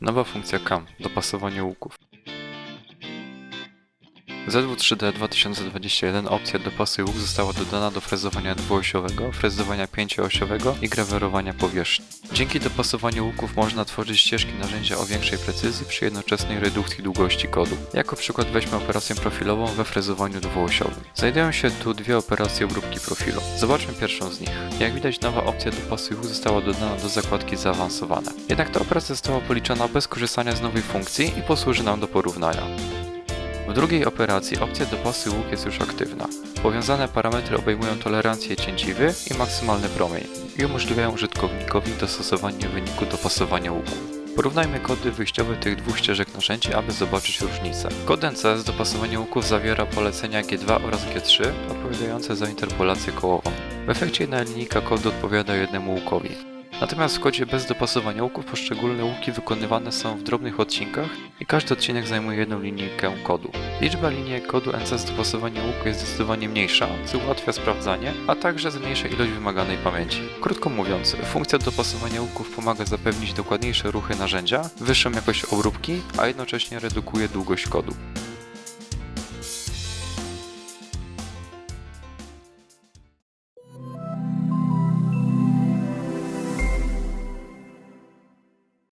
Nowa funkcja CAM, dopasowanie łuków. W ZW3D 2021 opcja dopasuj łuk została dodana do frezowania dwuosiowego, frezowania pięcioosiowego i grawerowania powierzchni. Dzięki dopasowaniu łuków można tworzyć ścieżki narzędzia o większej precyzji przy jednoczesnej redukcji długości kodu. Jako przykład weźmy operację profilową we frezowaniu dwuosiowym. Znajdują się tu dwie operacje obróbki profilu. Zobaczmy pierwszą z nich. Jak widać nowa opcja dopasuj łuk została dodana do zakładki zaawansowane. Jednak ta operacja została policzona bez korzystania z nowej funkcji i posłuży nam do porównania. W drugiej operacji opcja dopasuj łuk jest już aktywna. Powiązane parametry obejmują tolerancję cięciwy i maksymalny promień i umożliwiają użytkownikowi dostosowanie wyniku dopasowania łuku. Porównajmy kody wyjściowe tych dwóch ścieżek narzędzi, aby zobaczyć różnicę. Kod NC z dopasowania łuków zawiera polecenia G2 oraz G3 odpowiadające za interpolację kołową. W efekcie jedna linijka kodu odpowiada jednemu łukowi. Natomiast w kodzie bez dopasowania łuków poszczególne łuki wykonywane są w drobnych odcinkach i każdy odcinek zajmuje jedną linijkę kodu. Liczba linijek kodu NC z dopasowania łuku jest zdecydowanie mniejsza, co ułatwia sprawdzanie, a także zmniejsza ilość wymaganej pamięci. Krótko mówiąc, funkcja dopasowania łuków pomaga zapewnić dokładniejsze ruchy narzędzia, wyższą jakość obróbki, a jednocześnie redukuje długość kodu.